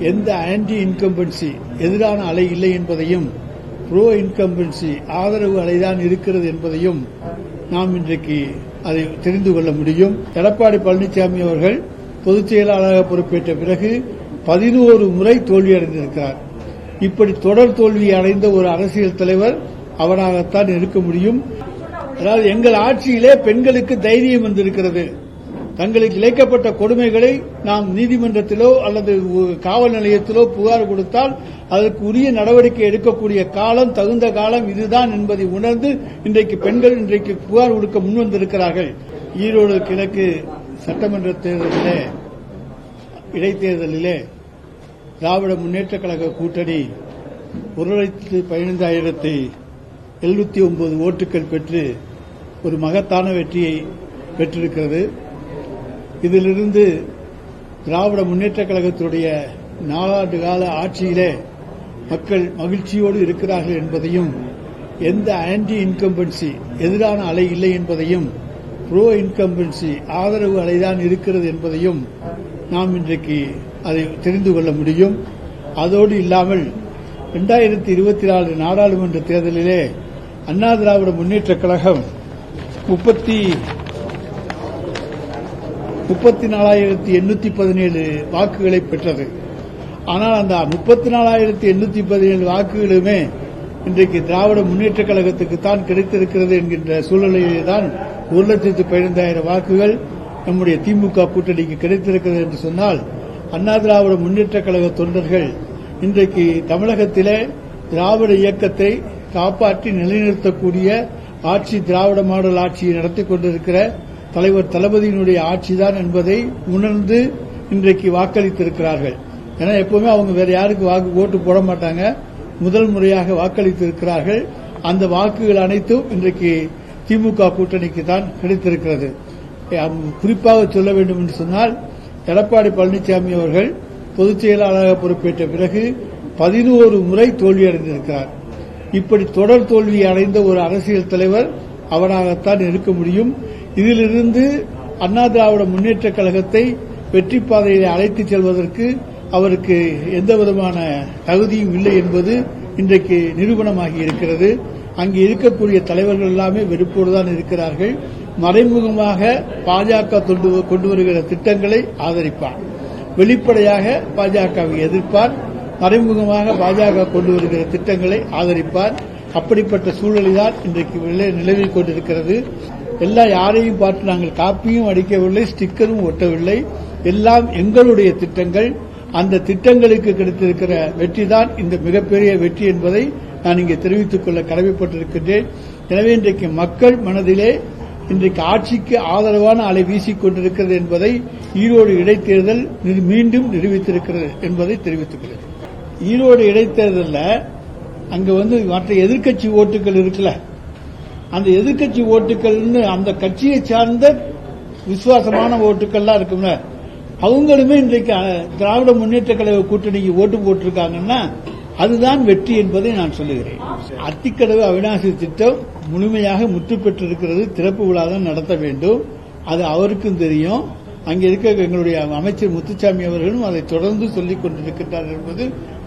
எந்த anti incumbency எதிரான அலை இல்லை என்பதையும் ப்ரோ இன்கம்பன்சி ஆதரவு அலைதான் இருக்கிறது என்பதையும் நாம் இன்றைக்கு அதை தெரிந்து கொள்ள முடியும். எடப்பாடி பழனிசாமி அவர்கள் பொதுச் செயலாளராக பொறுப்பேற்ற பிறகு பதினோரு முறை தோல்வியடைந்திருக்கிறார் இப்படி தொடர் தோல்வி அடைந்த ஒரு அரசியல் தலைவர் அவராகத்தான் இருக்க முடியும். அதாவது எங்கள் ஆட்சியிலே பெண்களுக்கு தைரியம் வந்திருக்கிறது. தங்களுக்கு இழைக்கப்பட்ட கொடுமைகளை நாம் நீதிமன்றத்திலோ அல்லது காவல் நிலையத்திலோ புகார் கொடுத்தால் அதற்கு உரிய நடவடிக்கை எடுக்கக்கூடிய காலம் தகுந்த காலம் இதுதான் என்பதை உணர்ந்து இன்றைக்கு பெண்கள் இன்றைக்கு புகார் கொடுக்க முன்வந்திருக்கிறார்கள் ஈரோடு கிழக்கு சட்டமன்ற தேர்தலிலே இடைத்தேர்தலிலே திராவிட முன்னேற்றக் கழக கூட்டணி ஒரு லட்சத்து பதினைந்தாயிரத்தி எழுநூத்தி ஒன்பது ஓட்டுகள் பெற்று ஒரு மகத்தான வெற்றியை பெற்றிருக்கிறது. இதிலிருந்து திராவிட முன்னேற்றக் கழகத்தினுடைய நாலாண்டு கால ஆட்சியிலே மக்கள் மகிழ்ச்சியோடு இருக்கிறார்கள் என்பதையும் எந்த ஆன்டி இன்கம்பன்சி எதிரான அலை இல்லை என்பதையும் ப்ரோ இன்கம்பன்சி ஆதரவு அலைதான் இருக்கிறது என்பதையும் நாம் இன்றைக்கு அதை தெரிந்து கொள்ள முடியும். அதோடு இல்லாமல் இரண்டாயிரத்தி இருபத்தி நாலு நாடாளுமன்ற தேர்தலிலே அண்ணா திராவிட முன்னேற்றக் கழகம் முப்பத்தி முப்பத்தி நாலாயிரத்தி எண்ணூத்தி பதினேழு வாக்குகளை பெற்றது. ஆனால் அந்த முப்பத்தி நாலாயிரத்தி எண்ணூத்தி பதினேழு வாக்குகளுமே இன்றைக்கு திராவிட முன்னேற்றக் கழகத்துக்கு தான் கிடைத்திருக்கிறது என்கின்ற சூழ்நிலையிலே தான் ஒரு லட்சத்து பதினைந்தாயிரம் வாக்குகள் நம்முடைய திமுக கூட்டணிக்கு கிடைத்திருக்கிறது என்று சொன்னால் அண்ணா திராவிட முன்னேற்றக் கழக தொண்டர்கள் இன்றைக்கு தமிழகத்திலே திராவிட இயக்கத்தை காப்பாற்றி நிலைநிறுத்தக்கூடிய ஆட்சி திராவிட மாடல் ஆட்சியை நடத்தி கொண்டிருக்கிற தலைவர் தளபதியினுடைய ஆட்சிதான் என்பதை உணர்ந்து இன்றைக்கு வாக்களித்திருக்கிறார்கள். ஏன்னா எப்பவுமே அவங்க வேற யாருக்கு வாக்கு ஓட்டு போட மாட்டாங்க. முதல் முறையாக வாக்களித்திருக்கிறார்கள். அந்த வாக்குகள் அனைத்தும் இன்றைக்கு திமுக கூட்டணிக்கு தான் கிடைத்திருக்கிறது. குறிப்பாக சொல்ல வேண்டும் என்று சொன்னால் எடப்பாடி பழனிசாமி அவர்கள் பொதுச் செயலாளராக பொறுப்பேற்ற பிறகு பதினோரு முறை தோல்வியடைந்திருக்கிறார் இப்படி தொடர் தோல்வி அடைந்த ஒரு அரசியல் தலைவர் அவராகத்தான் இருக்க முடியும். இதிலிருந்து அண்ணா திராவிட முன்னேற்றக் கழகத்தை வெற்றி பாதையில் அழைத்துச் செல்வதற்கு அவருக்கு எந்த விதமான தகுதியும் இல்லை என்பது இன்றைக்கு நிரூபணமாகி இருக்கிறது. அங்கே இருக்கக்கூடிய தலைவர்கள் எல்லாமே வெறுப்போடுதான் இருக்கிறார்கள். மறைமுகமாக பாஜக கொண்டு வருகிற திட்டங்களை ஆதரிப்பார். வெளிப்படையாக பாஜகவை எதிர்ப்பார். மறைமுகமாக பாஜக கொண்டு வருகிற திட்டங்களை ஆதரிப்பார். அப்படிப்பட்ட சூழலில்தான் இன்றைக்கு நிலவில் கொண்டிருக்கிறது. எல்லா யாரையும் பார்த்து நாங்கள் காப்பியும் அடிக்கவில்லை ஸ்டிக்கரும் ஒட்டவில்லை. எல்லாம் எங்களுடைய திட்டங்கள். அந்த திட்டங்களுக்கு கிடைத்திருக்கிற வெற்றிதான் இந்த மிகப்பெரிய வெற்றி என்பதை நான் இங்கே தெரிவித்துக் கொள்ள கடமைப்பட்டிருக்கின்றேன். எனவே இன்றைக்கு மக்கள் மனதிலே இன்றைக்கு ஆட்சிக்கு ஆதரவான அலை வீசிக் கொண்டிருக்கிறது என்பதை ஈரோடு இடைத்தேர்தல் மீண்டும் நிரூபித்திருக்கிறது என்பதை தெரிவித்துக்கிறேன் ஈரோடு இடைத்தேர்தலில் அங்கே வந்து மற்ற எதிர்க்கட்சி ஓட்டுகள் இருக்கல அந்த எதிர்க்கட்சி ஓட்டுகள்னு அந்த கட்சியை சார்ந்த விசுவாசமான ஓட்டுகள்லாம் இருக்கும்ல. அவங்களுமே இன்றைக்கு திராவிட முன்னேற்ற கழக கூட்டணிக்கு ஓட்டு போட்டிருக்காங்கன்னா அதுதான் வெற்றி என்பதை நான் சொல்லுகிறேன். அத்திக்கடவு அவிநாசி திட்டம் முழுமையாக முற்று பெற்றிருக்கிறது. திறப்பு விழா தான் நடத்த வேண்டும். அது அவருக்கும் தெரியும். அங்கே இருக்க எங்களுடைய அமைச்சர் முத்துசாமி அவர்களும் அதை தொடர்ந்து சொல்லிக் கொண்டிருக்கின்றார் என்பது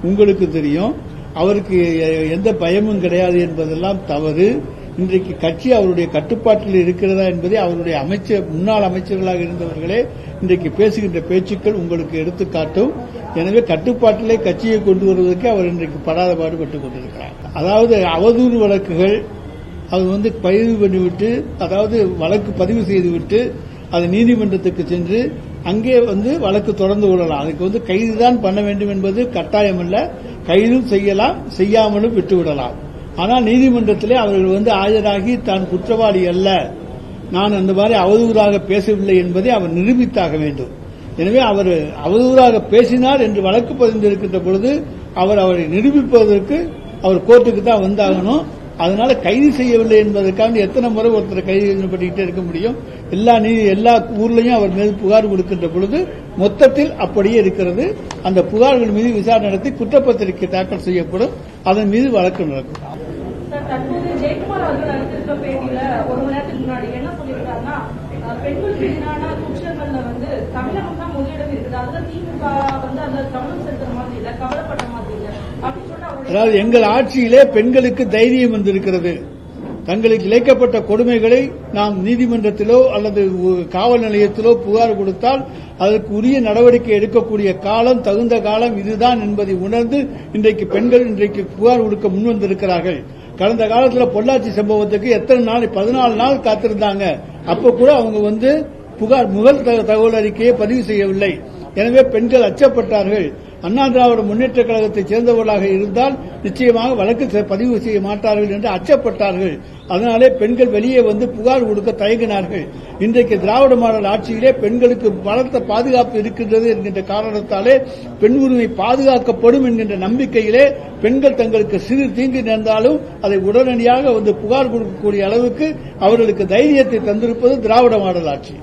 உங்களுக்கு தெரியும். அவருக்கு எந்த பயமும் கிடையாது என்பதெல்லாம் தவறு. இன்றைக்கு கட்சி அவருடைய கட்டுப்பாட்டில் இருக்கிறதா என்பதை அவருடைய அமைச்சர் முன்னாள் அமைச்சர்களாக இருந்தவர்களே இன்றைக்கு பேசுகின்ற பேச்சுக்கள் உங்களுக்கு எடுத்துக்காட்டும். எனவே கட்டுப்பாட்டிலே கட்சியை கொண்டு வருவதற்கு அவர் இன்றைக்கு படாத பாடுபட்டுக் கொண்டிருக்கிறார். அதாவது அவதூறு வழக்குகள் அது வந்து பதிவு பண்ணிவிட்டு அதாவது வழக்கு பதிவு செய்துவிட்டு அது நீதிமன்றத்துக்கு சென்று அங்கே வந்து வழக்கு தொடர்ந்து கொள்ளலாம். அதுக்கு வந்து கைதுதான் பண்ண வேண்டும் என்பது கட்டாயம் அல்ல கைதும் செய்யலாம் செய்யாமலும் விட்டுவிடலாம். ஆனால் நீதிமன்றத்திலே அவர்கள் வந்து ஆஜராகி தான் குற்றவாளி அல்ல. நான் அந்த மாதிரி அவதூறாக பேசவில்லை என்பதை அவர் நிரூபித்தாக வேண்டும். எனவே அவர் அவதூறாக பேசினார் என்று வழக்கு பதிந்திருக்கின்ற பொழுது அவர் அவரை நிரூபிப்பதற்கு அவர் கோர்ட்டுக்கு தான் வந்தாகணும். அதனால கைது செய்யவில்லை என்பதற்காக எத்தனை முறை ஒருத்தர் கைது பண்ணிக்கிட்டே இருக்க முடியும். எல்லா நீதி எல்லா ஊர்லயும் அவர் மீது புகார் கொடுக்கின்ற பொழுது மொத்தத்தில் அப்படியே இருக்கிறது. அந்த புகார்கள் மீது விசாரணை நடத்தி குற்றப்பத்திரிகை தாக்கல் செய்யப்படும். அதன் மீது வழக்கு நடக்கும். தற்போது ஜெயக்குமார் அவர்கள் அளித்திருக்க பேட்டியில ஒரு மணி நேரத்துக்கு முன்னாடி என்ன சொல்லியிருக்காருன்னா பெண்களுக்கு எதிரான குற்றங்கள்ல வந்து தமிழகம் தான் முதலிடம் இருக்குது. அதுல திமுக வந்து அந்த கவனம் செலுத்துற மாதிரி இல்ல கவலைப்பட்ட மாதிரி இல்ல. அதாவது எங்கள் ஆட்சியிலே பெண்களுக்கு தைரியம் வந்திருக்கிறது. தங்களுக்கு இழைக்கப்பட்ட கொடுமைகளை நாம் நீதிமன்றத்திலோ அல்லது காவல் நிலையத்திலோ புகார் கொடுத்தால் அதற்கு உரிய நடவடிக்கை எடுக்கக்கூடிய காலம் தகுந்த காலம் இதுதான் என்பதை உணர்ந்து இன்றைக்கு பெண்கள் இன்றைக்கு புகார் கொடுக்க முன்வந்திருக்கிறார்கள். கடந்த காலத்தில் பொள்ளாச்சி சம்பவத்துக்கு எத்தனை நாள் பதினாலு நாள் காத்திருந்தாங்க. அப்ப கூட அவங்க வந்து புகார் முதல் தகவல் அறிக்கையை பதிவு செய்யவில்லை. எனவே பெண்கள் அச்சப்பட்டார்கள். அண்ணா திராவிட முன்னேற்ற கழகத்தைச் சேர்ந்தவர்களாக இருந்தால் நிச்சயமாக வழக்கு பதிவு செய்ய மாட்டார்கள் என்று அச்சப்பட்டார்கள். அதனாலே பெண்கள் வெளியே வந்து புகார் கொடுக்க தயங்கினார்கள். இன்றைக்கு திராவிட மாடல் ஆட்சியிலே பெண்களுக்கு பலத்த பாதுகாப்பு இருக்கின்றது என்கின்ற காரணத்தாலே பெண் உரிமை பாதுகாக்கப்படும் என்கின்ற நம்பிக்கையிலே பெண்கள் தங்களுக்கு சிறு தீங்கு நேர்ந்தாலும் அதை உடனடியாக வந்து புகார் கொடுக்கக்கூடிய அளவுக்கு அவர்களுக்கு தைரியத்தை தந்திருப்பது திராவிட மாடல் ஆட்சி.